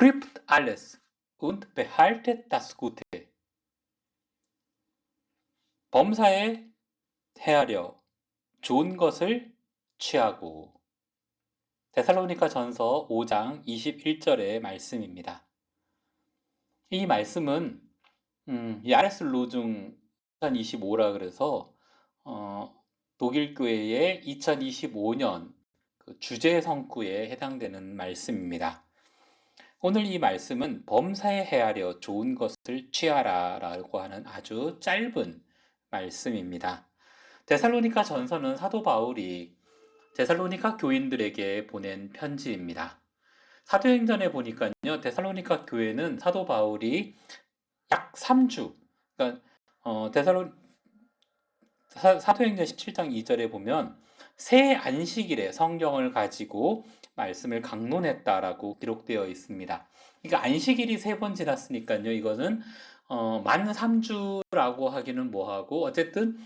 Prüft alles und behaltet das Gute. 범사에 헤아려 좋은 것을 취하고 데살로니가 전서 5장 21절의 말씀입니다. 이 말씀은 음, 야레스 로중 2025라 그래서 어, 독일 교회의 2025년 그 주제 성구에 해당되는 말씀입니다. 오늘 이 말씀은 범사에 헤아려 좋은 것을 취하라 라고 하는 아주 짧은 말씀입니다. 데살로니가 전서는 사도 바울이 데살로니가 교인들에게 보낸 편지입니다. 사도행전에 보니까요, 데살로니가 교회는 사도 바울이 약 3주, 그러니까 어, 데살로 사, 사도행전 17장 2절에 보면 새 안식일에 성경을 가지고 말씀을 강론했다라고 기록되어 있습니다. 그러니까 안식일이 세 번 지났으니까요. 이거는 어, 만 3주라고 하기는 뭐하고 어쨌든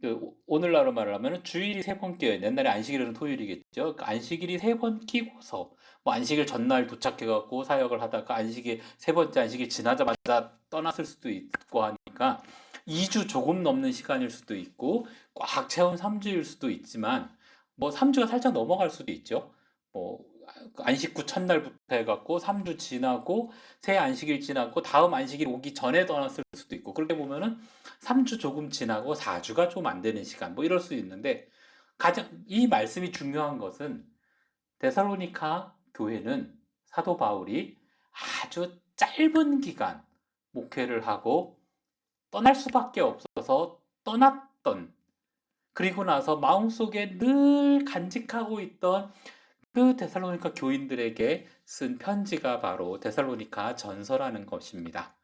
그 오늘날로 말하면 주일이 세 번 끼어요. 옛날에 안식일은 토요일이겠죠. 그 안식일이 세 번 끼고서 뭐 안식일 전날 도착해갖고 사역을 하다가 안식일 세 번째 안식일 지나자마자 떠났을 수도 있고 하니까 2주 조금 넘는 시간일 수도 있고 꽉 채운 3주일 수도 있지만 뭐 3주가 살짝 넘어갈 수도 있죠. 뭐 안식구 첫날부터 해갖고 3주 지나고 새 안식일 지나고 다음 안식일 오기 전에 떠났을 수도 있고 그렇게 보면은 3주 조금 지나고 4주가 좀 안 되는 시간 뭐 이럴 수 있는데 가장 이 말씀이 중요한 것은 데살로니카 교회는 사도 바울이 아주 짧은 기간 목회를 하고 떠날 수밖에 없어서 떠났던 그리고 나서 마음속에 늘 간직하고 있던 그 데살로니카 교인들에게 쓴 편지가 바로 데살로니카 전서라는 것입니다.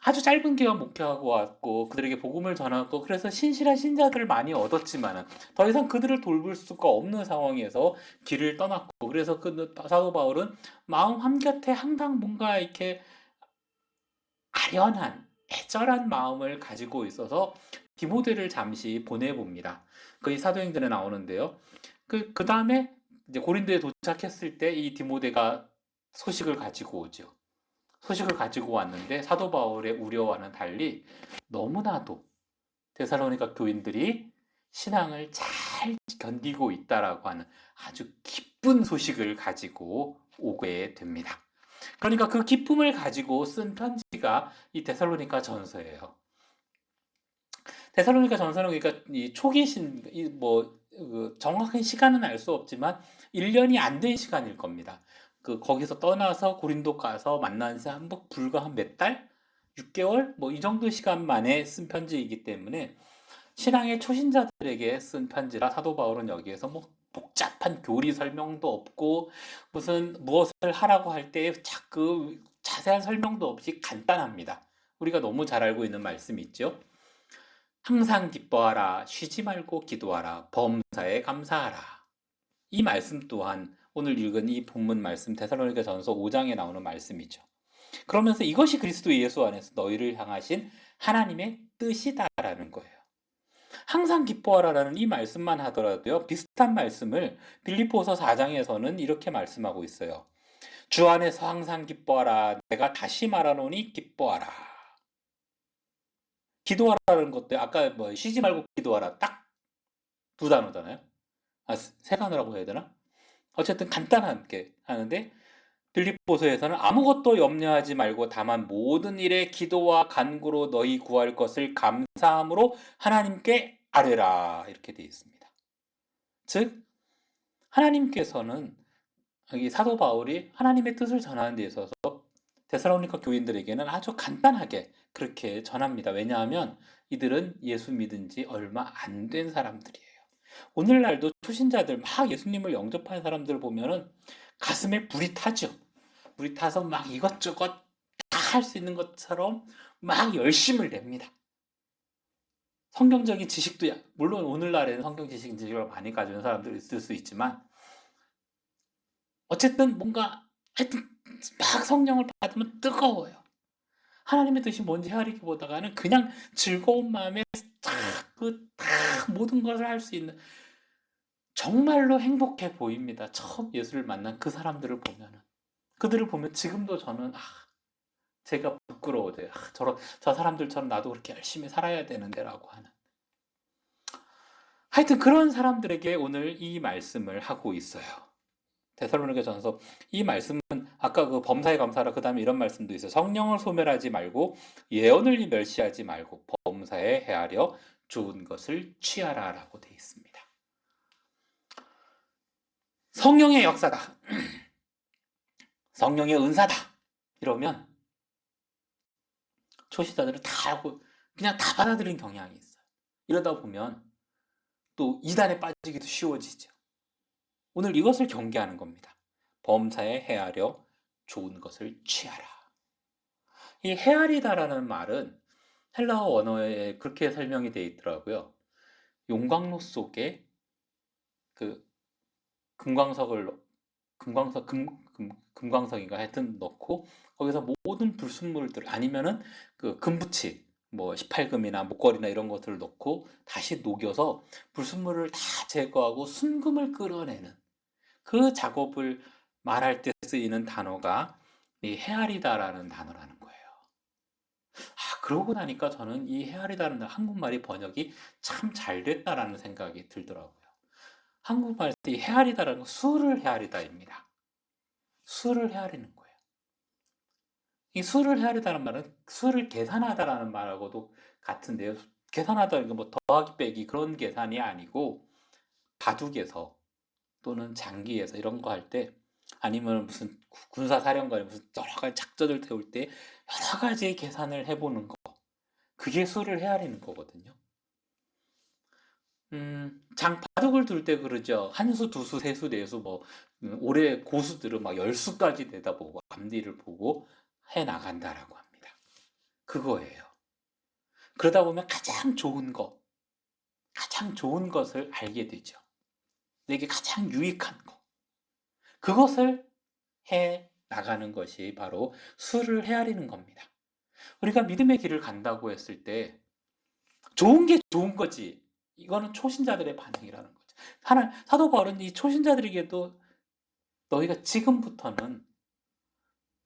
아주 짧은 기간 목회하고 왔고 그들에게 복음을 전하고 그래서 신실한 신자들을 많이 얻었지만 더 이상 그들을 돌볼 수가 없는 상황에서 길을 떠났고 그래서 그 사도 바울은 마음 한곁에 항상 뭔가 이렇게 아련한 애절한 마음을 가지고 있어서 디모데를 잠시 보내봅니다. 그이 사도행전에 나오는데요. 그, 그 다음에 이제 고린도에 도착했을 때 이 디모데가 소식을 가지고 오죠. 소식을 가지고 왔는데 사도 바울의 우려와는 달리 너무나도 데살로니가 교인들이 신앙을 잘 견디고 있다라고 하는 아주 기쁜 소식을 가지고 오게 됩니다. 그러니까 그 기쁨을 가지고 쓴 편지가 이 데살로니가 전서예요. 데살로니가 전서는 그러니까 이 초기 신, 뭐, 그 정확한 시간은 알 수 없지만 1년이 안 된 시간일 겁니다. 그 거기서 떠나서 고린도 가서 만난 지 한 불과 한 몇 달, 6개월 뭐 이 정도 시간 만에 쓴 편지이기 때문에 신앙의 초신자들에게 쓴 편지라 사도 바울은 여기에서 뭐 복잡한 교리 설명도 없고 무슨 무엇을 하라고 할 때 자꾸 자세한 설명도 없이 간단합니다. 우리가 너무 잘 알고 있는 말씀이 있죠. 항상 기뻐하라, 쉬지 말고 기도하라, 범사에 감사하라. 이 말씀 또한 오늘 읽은 이 본문 말씀 데살로니가 전서 5장에 나오는 말씀이죠. 그러면서 이것이 그리스도 예수 안에서 너희를 향하신 하나님의 뜻이다라는 거예요. 항상 기뻐하라라는 이 말씀만 하더라도요. 비슷한 말씀을 빌립보서 4장에서는 이렇게 말씀하고 있어요. 주 안에서 항상 기뻐하라. 내가 다시 말하노니 기뻐하라. 기도하라는 것도 아까 뭐 쉬지 말고 기도하라 딱 두 단어잖아요. 아, 세 단어라고 해야 되나? 어쨌든 간단하게 하는데 빌립보서에서는 아무것도 염려하지 말고 다만 모든 일에 기도와 간구로 너희 구할 것을 감사함으로 하나님께 아뢰라 이렇게 되어 있습니다. 즉 하나님께서는 여기 사도 바울이 하나님의 뜻을 전하는 데 있어서 데살로니카 교인들에게는 아주 간단하게 그렇게 전합니다. 왜냐하면 이들은 예수 믿은 지 얼마 안 된 사람들이에요. 오늘날도 초신자들 막 예수님을 영접한 사람들 보면은 가슴에 불이 타죠. 불이 타서 막 이것저것 다 할 수 있는 것처럼 막 열심을 냅니다. 성경적인 지식도 물론 오늘날에는 성경 지식 지식을 많이 가지는 사람들이 있을 수 있지만 어쨌든 뭔가 하여튼 막 성령을 받으면 뜨거워요. 하나님의 뜻이 뭔지 헤아리기 보다는 그냥 즐거운 마음에 그, 다 모든 것을 할 수 있는 정말로 행복해 보입니다. 처음 예수를 만난 그 사람들을 보면은 그들을 보면 지금도 저는 아, 제가 부끄러워져요. 아, 저런 저 사람들처럼 나도 그렇게 열심히 살아야 되는데라고 하는. 하여튼 그런 사람들에게 오늘 이 말씀을 하고 있어요. 데살로니가전서 이 말씀은 아까 그 범사에 감사라 그다음에 이런 말씀도 있어요. 성령을 소멸하지 말고 예언을 멸시하지 말고 범사에 헤아려 좋은 것을 취하라라고 되어 있습니다. 성령의 역사다. 성령의 은사다. 이러면 초시자들은 다 알고 그냥 다 받아들이는 경향이 있어요. 이러다 보면 또 이단에 빠지기도 쉬워지죠. 오늘 이것을 경계하는 겁니다. 범사에 헤아려 좋은 것을 취하라. 이 헤아리다라는 말은 헬라어 원어에 그렇게 설명이 되어 있더라고요. 용광로 속에 그 금광석을 금광석 금, 금 금광석인가 하여튼 넣고 거기서 모든 불순물들 아니면은 그 금붙이 뭐 18금이나 목걸이나 이런 것들을 넣고 다시 녹여서 불순물을 다 제거하고 순금을 끌어내는 그 작업을 말할 때 쓰이는 단어가 이 헤아리다라는 단어라는 거예요. 아, 그러고 나니까 저는 이 헤아리다는 한국말이 번역이 참 잘 됐다라는 생각이 들더라고요. 한국말 이 헤아리다라는 건 수를 헤아리다입니다. 수를 헤아리는 거예요. 이 수를 헤아리다는 말은 수를 계산하다라는 말하고도 같은데요. 계산하다 뭐 더하기 빼기 그런 계산이 아니고 바둑에서 또는 장기에서 이런 거 할 때 아니면 무슨 군사 사령관이 무슨 여러 가지 작전을 태울 때 여러 가지 계산을 해보는 거 그게 수를 헤아리는 거거든요. 음, 장 바둑을 둘 때 그러죠. 한 수, 두 수, 세 수, 네 수, 뭐 음, 올해 고수들은 막 열 수까지 내다보고 앞뒤를 보고 해 나간다라고 합니다. 그거예요. 그러다 보면 가장 좋은 것, 가장 좋은 것을 알게 되죠. 내게 가장 유익한 것. 그것을 해 나가는 것이 바로 수를 헤아리는 겁니다. 우리가 믿음의 길을 간다고 했을 때 좋은 게 좋은 거지. 이거는 초신자들의 반응이라는 거죠. 하나 사도 바울은 이 초신자들에게도 너희가 지금부터는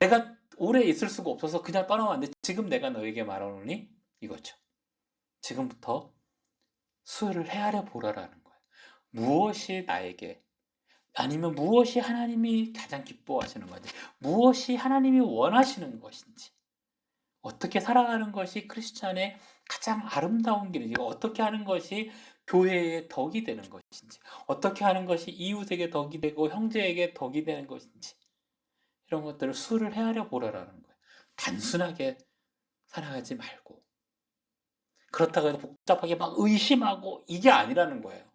내가 오래 있을 수가 없어서 그냥 떠나왔는데 지금 내가 너에게 말하노니 이거죠. 지금부터 수를 헤아려 보라라는. 무엇이 나에게 아니면 무엇이 하나님이 가장 기뻐하시는 건지, 무엇이 하나님이 원하시는 것인지, 어떻게 살아가는 것이 크리스찬의 가장 아름다운 길인지, 어떻게 하는 것이 교회의 덕이 되는 것인지, 어떻게 하는 것이 이웃에게 덕이 되고 형제에게 덕이 되는 것인지, 이런 것들을 수를 헤아려 보라라는 거예요. 단순하게 살아가지 말고. 그렇다고 해서 복잡하게 막 의심하고 이게 아니라는 거예요.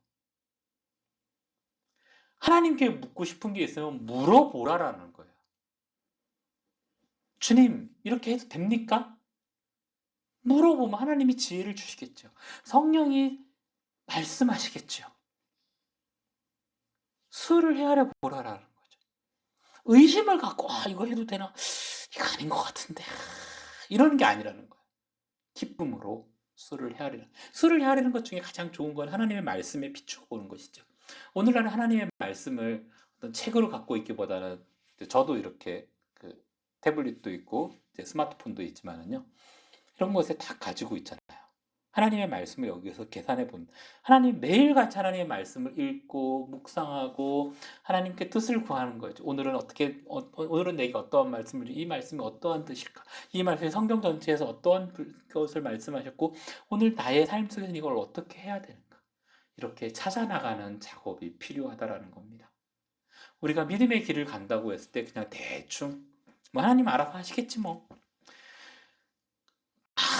하나님께 묻고 싶은 게 있으면 물어보라라는 거예요. 주님, 이렇게 해도 됩니까? 물어보면 하나님이 지혜를 주시겠죠. 성령이 말씀하시겠죠. 수를 헤아려 보라라는 거죠. 의심을 갖고, 아, 이거 해도 되나? 이거 아닌 것 같은데. 이러는 게 아니라는 거예요. 기쁨으로 수를 헤아리는. 수를 헤아리는 것 중에 가장 좋은 건 하나님의 말씀에 비추어 보는 것이죠. 오늘날 하나님의 말씀을 어떤 책으로 갖고 있기보다는 저도 이렇게 그 태블릿도 있고 스마트폰도 있지만은요 이런 것에 다 가지고 있잖아요. 하나님의 말씀을 여기서 계산해 본 하나님 매일같이 하나님의 말씀을 읽고 묵상하고 하나님께 뜻을 구하는 거죠. 오늘은 어떻게 어, 오늘은 내게 어떠한 말씀을 이 말씀이 어떠한 뜻일까? 이 말씀이 성경 전체에서 어떠한 것을 말씀하셨고 오늘 나의 삶 속에서 이걸 어떻게 해야 되는가? 이렇게 찾아나가는 작업이 필요하다라는 겁니다. 우리가 믿음의 길을 간다고 했을 때 그냥 대충 뭐 하나님 알아서 하시겠지 뭐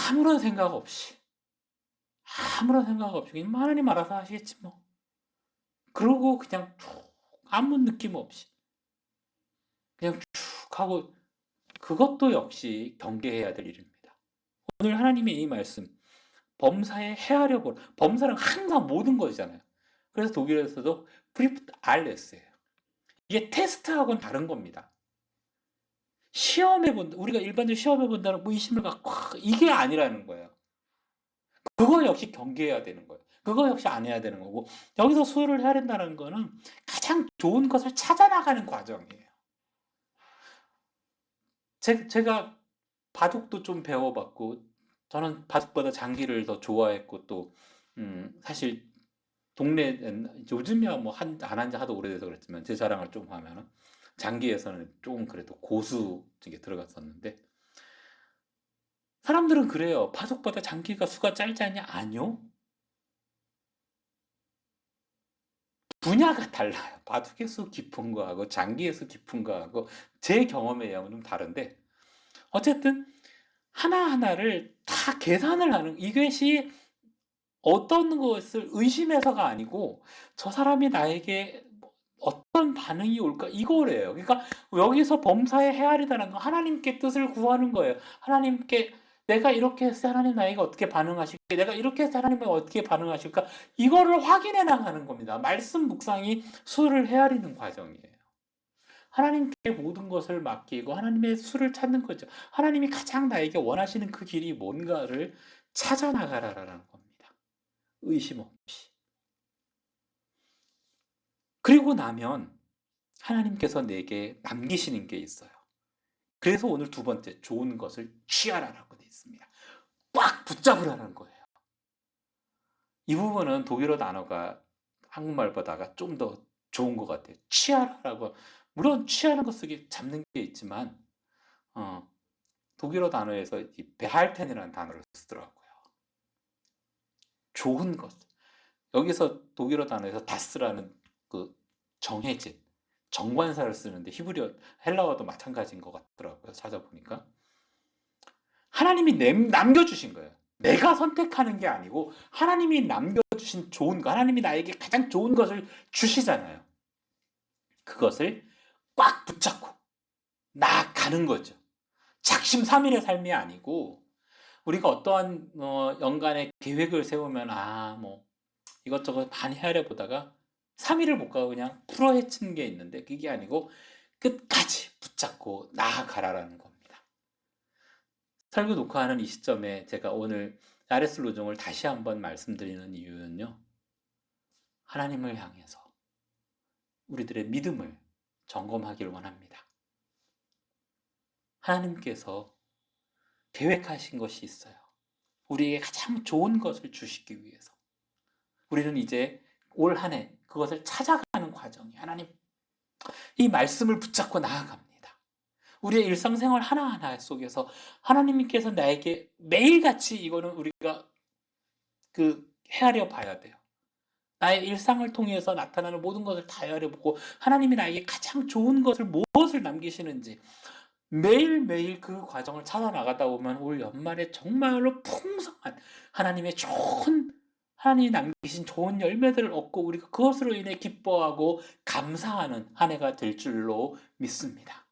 아무런 생각 없이 아무런 생각 없이 뭐 하나님 알아서 하시겠지 뭐 그러고 그냥 쭉 아무 느낌 없이 그냥 쭉 하고 그것도 역시 경계해야 될 일입니다. 오늘 하나님의 이 말씀 범사에 보 범사는 항상 모든 것이잖아요. 그래서 독일에서도 프리프트 알레스예요. 이게 테스트하고는 다른 겁니다. 시험해 본다. 우리가 일반적으로 시험해 본다는 무의심을 갖고 이게 아니라는 거예요. 그거 역시 경계해야 되는 거예요. 그거 역시 안 해야 되는 거고 여기서 수요를 해야 된다는 거는 가장 좋은 것을 찾아 나가는 과정이에요. 제, 제가 바둑도 좀 배워봤고 저는 바둑보다 장기를 더 좋아했고 또 음, 사실 동네 요즘이야 뭐안 한지 하도 오래돼서 그랬지만 제 자랑을 좀 하면은 장기에서는 조금 그래도 고수 쪽에 들어갔었는데 사람들은 그래요. 바둑보다 장기가 수가 짧지 않냐? 아니요. 분야가 달라요. 바둑의 수 깊은 거하고 장기의 수 깊은 거하고 제 경험에 의하면 좀 다른데 어쨌든 하나하나를 다 계산을 하는 이것이 어떤 것을 의심해서가 아니고 저 사람이 나에게 어떤 반응이 올까 이거래요. 그러니까 여기서 범사에 헤아리다는 건 하나님께 뜻을 구하는 거예요. 하나님께 내가 이렇게 했을 때 하나님 나에게 어떻게 반응하실까? 내가 이렇게 했을 때 하나님은 어떻게 반응하실까? 이거를 확인해 나가는 겁니다. 말씀 묵상이 수를 헤아리는 과정이에요. 하나님께 모든 것을 맡기고 하나님의 수를 찾는 거죠. 하나님이 가장 나에게 원하시는 그 길이 뭔가를 찾아 나가라라는 겁니다. 의심 없이. 그리고 나면 하나님께서 내게 남기시는 게 있어요. 그래서 오늘 두 번째 좋은 것을 취하라라고 되어 있습니다. 꽉 붙잡으라는 거예요. 이 부분은 독일어 단어가 한국말보다가 좀 더 좋은 것 같아요. 취하라라고 물론 취하는 것 속에 잡는 게 있지만 어, 독일어 단어에서 이 베할텐이라는 단어를 쓰더라고요. 좋은 것. 여기서 독일어 단어에서 다스라는 그 정해진 정관사를 쓰는데 히브리어 헬라어도 마찬가지인 것 같더라고요. 찾아보니까 하나님이 남겨주신 거예요. 내가 선택하는 게 아니고 하나님이 남겨주신 좋은 거, 하나님이 나에게 가장 좋은 것을 주시잖아요. 그것을 꽉 붙잡고 나아가는 거죠. 작심삼일의 삶이 아니고 우리가 어떠한 어, 연간의 계획을 세우면 아 뭐 이것저것 많이 헤아려 보다가 3일을 못 가고 그냥 풀어 헤치는 게 있는데 그게 아니고 끝까지 붙잡고 나아가라라는 겁니다. 설교 녹화하는 이 시점에 제가 오늘 아레스 로종을 다시 한번 말씀드리는 이유는요. 하나님을 향해서 우리들의 믿음을 점검하기를 원합니다. 하나님께서 계획하신 것이 있어요. 우리에게 가장 좋은 것을 주시기 위해서. 우리는 이제 올 한 해 그것을 찾아가는 과정이 하나님 이 말씀을 붙잡고 나아갑니다. 우리의 일상생활 하나하나 속에서 하나님께서 나에게 매일같이 이거는 우리가 그 헤아려 봐야 돼요. 나의 일상을 통해서 나타나는 모든 것을 다 헤아려보고 하나님이 나에게 가장 좋은 것을 무엇을 남기시는지 매일매일 그 과정을 찾아 나가다 보면 올 연말에 정말로 풍성한 하나님의 좋은 하나님이 남기신 좋은 열매들을 얻고 우리가 그것으로 인해 기뻐하고 감사하는 한 해가 될 줄로 믿습니다.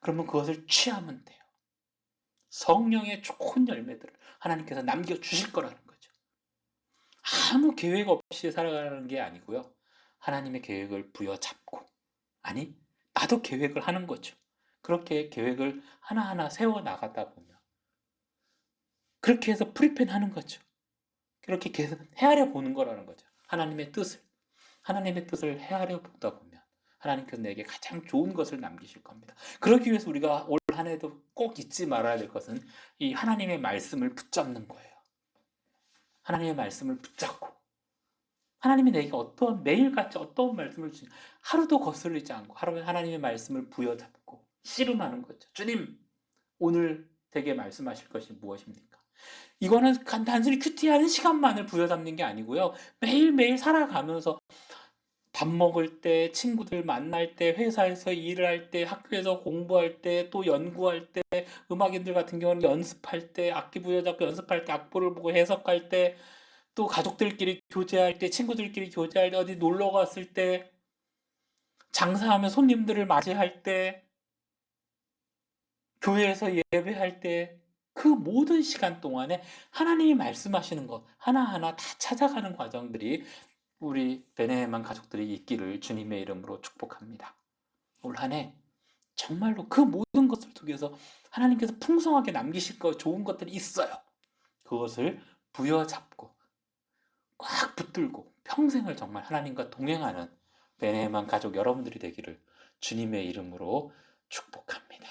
그러면 그것을 취하면 돼요. 성령의 좋은 열매들을 하나님께서 남겨주실 거라는. 아무 계획 없이 살아가는 게 아니고요. 하나님의 계획을 부여잡고, 아니, 나도 계획을 하는 거죠. 그렇게 계획을 하나하나 세워 나가다 보면, 그렇게 해서 프리펜 하는 거죠. 그렇게 계속 헤아려 보는 거라는 거죠. 하나님의 뜻을. 하나님의 뜻을 헤아려 보다 보면 하나님께서 내게 가장 좋은 것을 남기실 겁니다. 그러기 위해서 우리가 올 한 해도 꼭 잊지 말아야 될 것은 이 하나님의 말씀을 붙잡는 거예요. 하나님의 말씀을 붙잡고 하나님이 내게 어떠한 매일같이 어떠한 말씀을 주시 하루도 거슬리지 않고 하루에 하나님의 말씀을 부여잡고 씨름하는 거죠. 주님, 오늘 되게 말씀하실 것이 무엇입니까? 이거는 단순히 큐티하는 시간만을 부여잡는 게 아니고요. 매일매일 살아가면서 밥 먹을 때, 친구들 만날 때, 회사에서 일을 할 때, 학교에서 공부할 때, 또 연구할 때, 음악인들 같은 경우는 연습할 때, 악기 부여잡고 연습할 때, 악보를 보고 해석할 때, 또 가족들끼리 교제할 때, 친구들끼리 교제할 때, 어디 놀러 갔을 때, 장사하면 손님들을 맞이할 때, 교회에서 예배할 때, 그 모든 시간 동안에 하나님이 말씀하시는 것 하나하나 다 찾아가는 과정들이 우리 베네만 가족들이 있기를 주님의 이름으로 축복합니다. 올 한 해 정말로 그 모든 것을 통해서 하나님께서 풍성하게 남기실 거 좋은 것들이 있어요. 그것을 부여잡고 꽉 붙들고 평생을 정말 하나님과 동행하는 베네만 가족 여러분들이 되기를 주님의 이름으로 축복합니다.